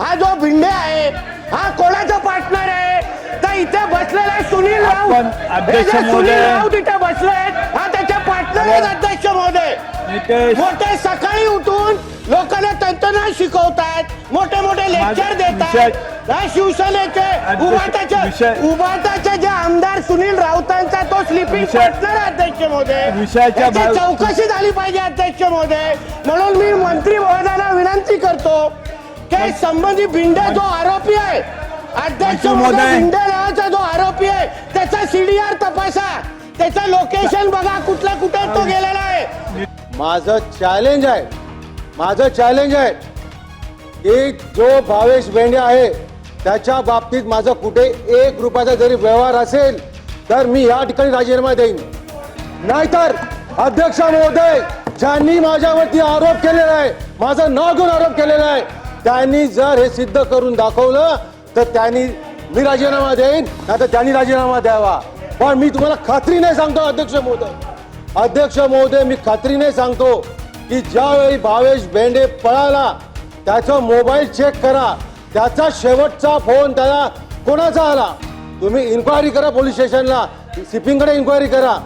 हा जो भिंडे आहे हा कोणाचा पार्टनर आहे? तर इथे बसलेला आहे सुनील राऊत. आपण हे अध्यक्ष जे सुनील महोदय- राऊत इथे बसले हा त्याचे पार्टनर आहेत अध्यक्ष महोदय. नितेश मोठे सकाळी उठून लोकांना तंत्रज्ञान शिकवतात मोठे मोठे लेक्चर देतात विषय- हा शिवसेनेचे अध्यक्ष- उभाटाचे विषय- उभाटाचे जे आमदार सुनील राऊतांचा तो स्लिपिंग विषय- पार्टनर अध्यक्ष महोदय. विषयाच्या चौकशी झाली पाहिजे अध्यक्ष महोदय. म्हणून मी मंत्री महोदयांना विनंती करतो की संबंधित भिंडे जो आरोपी आहे? अध्यक्ष भिंडे नावाचा जो आरोपी आहे त्याचा सीडीआर तपासा. त्याचं लोकेशन बघा कुठल्या कुठे तो गेलेला आहे. माझं चॅलेंज आहे. माझं चॅलेंज आहे. की जो भावेश बेंडे आहे त्याच्या बाबतीत माझं कुठे एक रुपयाचा जरी व्यवहार असेल तर मी या ठिकाणी राजीनामा देईन. नाहीतर अध्यक्ष महोदय ज्यांनी माझ्यावरती आरोप केलेला आहे माझं नाव घेऊन आरोप केलेला आहे त्यांनी जर हे सिद्ध करून दाखवलं तर त्यांनी मी राजीनामा देईन नाही तर त्यांनी राजीनामा द्यावा. पण मी तुम्हाला खात्रीने सांगतो अध्यक्ष महोदय. अध्यक्ष महोदय मी खात्रीने सांगतो की ज्यावेळी भावेश बेंडे पळाला त्याचा मोबाईल चेक करा. त्याचा शेवटचा फोन त्याला कोणाचा आला? तुम्ही इन्क्वायरी करा पोलीस स्टेशनला सिपिंगकडे इन्क्वायरी करा.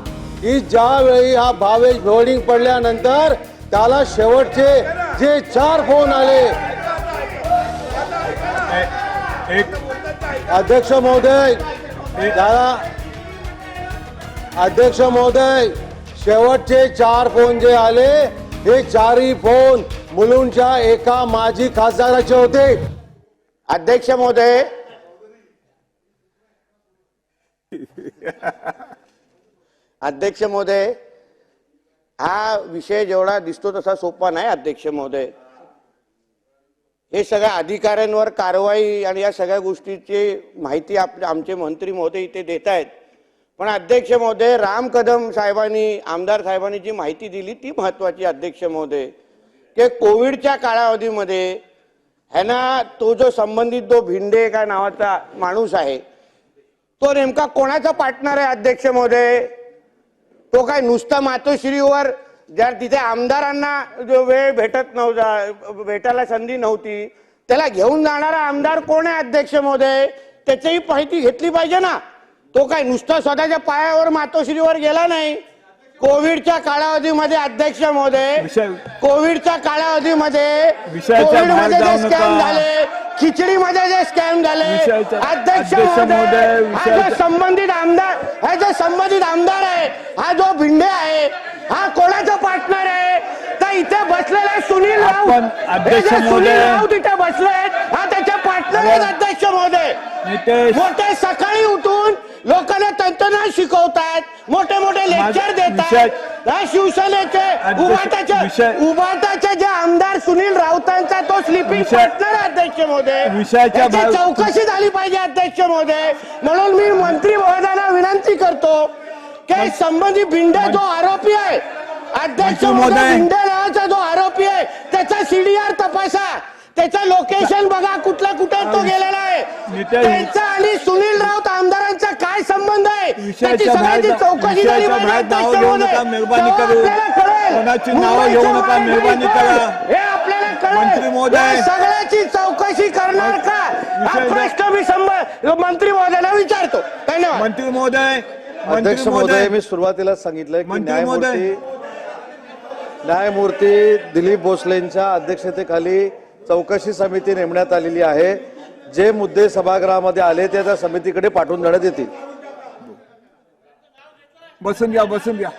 की ज्यावेळी हा भावेश बोर्डिंग पडल्यानंतर त्याला शेवटचे जे चार फोन आले एक अध्यक्ष महोदय त्याला अध्यक्ष महोदय शेवटचे चार फोन जे आले हे चारही फोन मुलुंडच्या एका माजी खासदाराचे होते. अध्यक्ष महोदय. अध्यक्ष महोदय हा विषय जेवढा दिसतो तसा सोपा नाही अध्यक्ष महोदय. हे सगळ्या अधिकाऱ्यांवर कारवाई आणि या सगळ्या गोष्टीची माहिती आपले आमचे मंत्री महोदय इथे देत आहेत. पण अध्यक्ष महोदय राम कदम साहेबांनी आमदार साहेबांनी जी माहिती दिली ती महत्वाची अध्यक्ष महोदय. की कोविडच्या कालावधीमध्ये ह्यांना तो जो संबंधित जो भिंडे काय नावाचा माणूस आहे तो नेमका कोणाचा पार्टनर आहे अध्यक्ष महोदय? तो काय नुसता मातोश्रीवर जर तिथे आमदारांना जो वेळ भेटत नव्हता भेटायला संधी नव्हती त्याला घेऊन जाणारा आमदार कोण आहे अध्यक्ष महोदय? त्याचीही माहिती घेतली पाहिजे ना. तो काय नुसता स्वतःच्या पायावर मातोश्रीवर गेला नाही. कोविडच्या कालावधीमध्ये अध्यक्ष महोदय कोविडच्या कालावधीमध्ये कोविडमध्ये जे स्कॅम. झाले खिचडीमध्ये जे स्कॅम झाले अध्यक्ष महोदय हा जो संबंधित आमदार हा जो संबंधित आमदार आहे हा जो भिंडे आहे हा कोणाचा पार्टनर आहे? तर इथे बसलेला आहे सुनील राऊत. आपण हे जे सुनील राऊत इथे बसले हा त्याचे पार्टनर आहेत अध्यक्ष महोदय. मोठे सकाळी उठून लोकांना तंत्रज्ञान शिकवतात मोठे मोठे लेक्चर देतात हा शिवसेनेचे उभाटाचे उभाटाचे जे आमदार सुनील राऊतांचा तो स्लिपिंग पार्टनर अध्यक्ष महोदय. चौकशी झाली पाहिजे अध्यक्ष महोदय. म्हणून मी मंत्री महोदयांना विनंती करतो की संबंधित भिंडे जो आरोपी आहे अध्यक्ष भिंडे नावाचा जो आरोपी आहे त्याचा सीडीआर तपासा. त्याचं लोकेशन बघा कुठल्या कुठे तो गेलेला आहे. त्यांचा आणि सुनील राऊत आमदारांचा काय संबंध आहे? त्याची सगळ्याची चौकशी झाली. हे आपल्याला कळेल. सगळ्याची चौकशी करणार का? हा प्रश्न मी संब- मंत्री महोदयांना विचारतो. धन्यवाद. मंत्री महोदय अध्यक्ष महोदय. मी सुरुवातीला सांगितलं की. न्यायमूर्ती न्यायमूर्ती दिलीप भोसलेंच्या अध्यक्षतेखाली चौकशी समिती नेमण्यात आलेली आहे. जे मुद्दे सभागृहामध्ये आले ते त्या समितीकडे पाठवून देण्यात येतील. बसून घ्या बसून घ्या.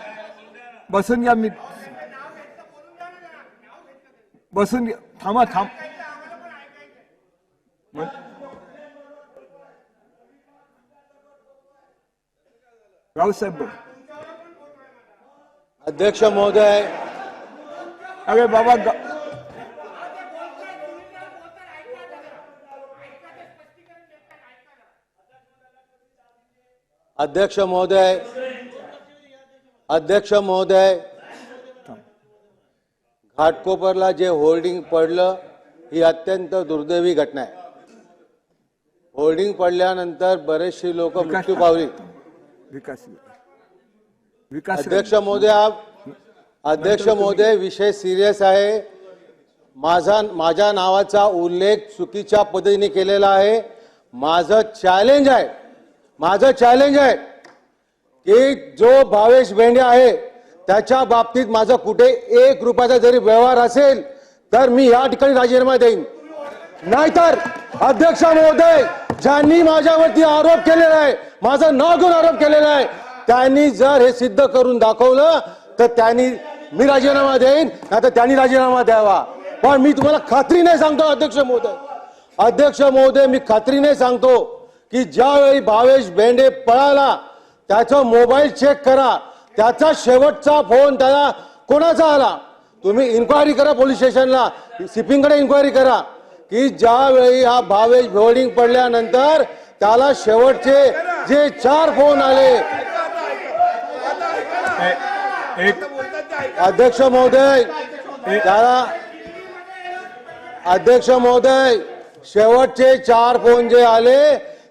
बसून घ्या मी बसून घ्या. थांबा थांब. बोल. अध्यक्ष महोदय अरे बाबा अध्यक्ष महोदय अध्यक्ष महोदय घाटकोपरला जे होर्डिंग पडलं ही अत्यंत दुर्दैवी घटना आहे होर्डिंग पडल्यानंतर बरेचशी लोक मृत्यू पावली विकास विकास अध्यक्ष महोदय आप- अध्यक्ष महोदय विषय सिरियस आहे. माझा माझ्या नावाचा उल्लेख चुकीच्या पद्धतीने केलेला आहे. माझं चॅलेंज आहे. माझं चॅलेंज आहे की जो भावेश बेंडे आहे त्याच्या बाबतीत माझं कुठे एक रुपयाचा जरी व्यवहार असेल तर मी या ठिकाणी राजीनामा देईन. नाहीतर अध्यक्ष महोदय ज्यांनी माझ्यावरती आरोप केलेला आहे माझं नागून आरोप केलेला आहे त्यांनी जर हे सिद्ध करून दाखवलं तर त्यांनी मी राजीनामा देईन नाही त्यांनी राजीनामा द्यावा. पण मी तुम्हाला खात्री नाही सांगतो अध्यक्ष महोदय. अध्यक्ष महोदय मी खात्रीने सांगतो की ज्यावेळी भावेश बेंडे पळाला त्याचा मोबाईल चेक करा त्याचा शेवटचा फोन त्याला कोणाचा आला? तुम्ही इन्क्वायरी करा पोलीस स्टेशनला सिपिंगकडे इन्क्वायरी करा. की ज्यावेळी हा भावेश होल्डिंग पडल्यानंतर त्याला शेवटचे जे चार फोन आले. अध्यक्ष महोदय त्याला अध्यक्ष महोदय शेवटचे चार फोन जे आले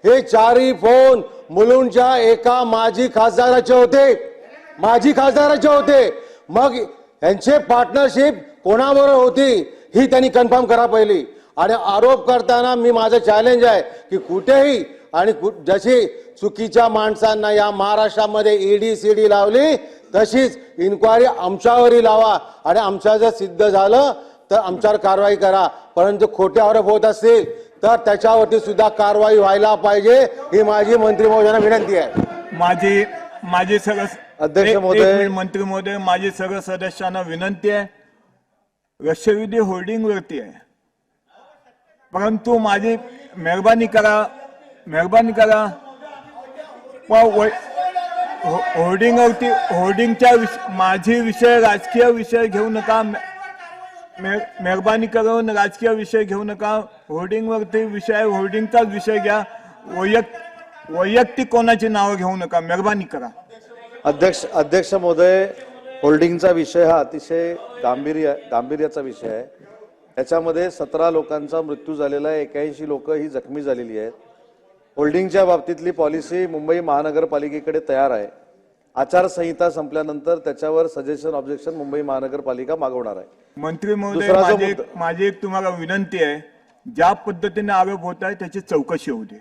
हे चारही फोन मुलुंडच्या एका माजी खासदाराचे होते. माजी खासदाराचे होते. मग यांचे पार्टनरशिप कोणाबरोबर होती ही त्यांनी कन्फर्म करा पहिली. आणि आरोप करताना मी माझं चॅलेंज आहे की कुठेही आणि जशी चुकीच्या माणसांना या महाराष्ट्रामध्ये ईडी सीडी लावली तशीच इन्क्वायरी आमच्यावरही लावा. आणि आमच्या जर सिद्ध झालं तर आमच्यावर कारवाई करा. परंतु खोटे आरोप होत असतील तर त्याच्यावरती सुद्धा कारवाई व्हायला पाहिजे ही माझी मंत्री महोदयांना विनंती आहे. माझी माझी सगळं अध्यक्ष महोदय. मंत्री महोदय माझी सगळं सदस्यांना विनंती आहे. लक्षवेधी होल्डिंग वरती आहे. परंतु माझी मेहरबानी करा मेहरबानी करा. व- व- हो, होर्डिंगवरती होर्डिंगच्या विष माझी विषय राजकीय विषय घेऊ नका. मेहरबानी करून राजकीय विषय घेऊ नका. होर्डिंगवरती विषय होर्डिंगचाच विषय घ्या. वैयक् वैयक्तिक कोणाची नावं घेऊ नका. मेहरबानी करा. अध्यक्ष अध्यक्ष महोदय होल्डिंगचा विषय हा अतिशय गांभीर्य गांभीर्याचा विषय आहे. याच्यामध्ये सतरा लोकांचा मृत्यू झालेला आहे. एक्याऐंशी लोक ही जखमी झालेली आहेत. होल्डिंगच्या बाबतीतली पॉलिसी मुंबई महानगरपालिकेकडे तयार आहे. आचारसंहिता संपल्यानंतर त्याच्यावर सजेशन ऑब्जेक्शन मुंबई महानगरपालिका मागवणार आहे. मंत्री महोदय माझी एक तुम्हाला विनंती आहे. ज्या पद्धतीने आरोप होत आहे त्याची चौकशी होऊ दे.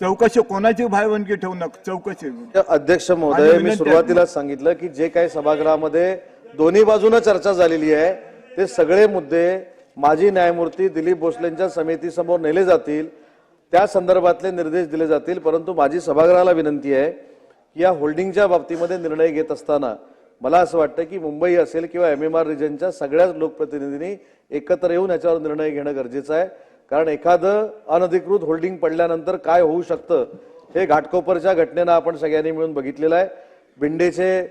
चौकशी कोणाची भाईवंकी ठेवू नका चौकशी. अध्यक्ष महोदय मी. सुरुवातीला सांगितलं की जे काही सभागृहामध्ये दोन्ही बाजूनं चर्चा झालेली आहे ते सगळे मुद्दे माजी न्यायमूर्ती दिलीप भोसलेंच्या समितीसमोर नेले जातील. त्या संदर्भातले निर्देश दिले जातील परंतु माझी सभागृहाला विनंती आहे की या होल्डिंगच्या बाबतीमध्ये निर्णय घेत असताना मला असं वाटतं की मुंबई असेल किंवा एम एम आर रिजनच्या सगळ्याच लोकप्रतिनिधींनी एकत्र येऊन याच्यावर निर्णय घेणं गरजेचं आहे. कारण एखादं अनधिकृत होल्डिंग पडल्यानंतर काय होऊ शकतं हे घाटकोपरच्या घटनेनं आपण सगळ्यांनी मिळून बघितलेलं आहे. बिंडेचे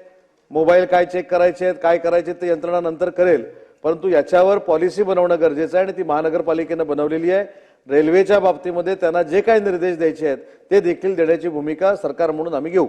मोबाईल काय चेक करायचे आहेत काय करायचे ते यंत्रणा नंतर करेल. परंतु याच्यावर पॉलिसी बनवणं गरजेचं आहे आणि ती महानगरपालिकेनं बनवलेली आहे. रेल्वेच्या बाबतीमध्ये त्यांना जे काही निर्देश द्यायचे आहेत ते देखील देण्याची भूमिका सरकार म्हणून आम्ही घेऊ.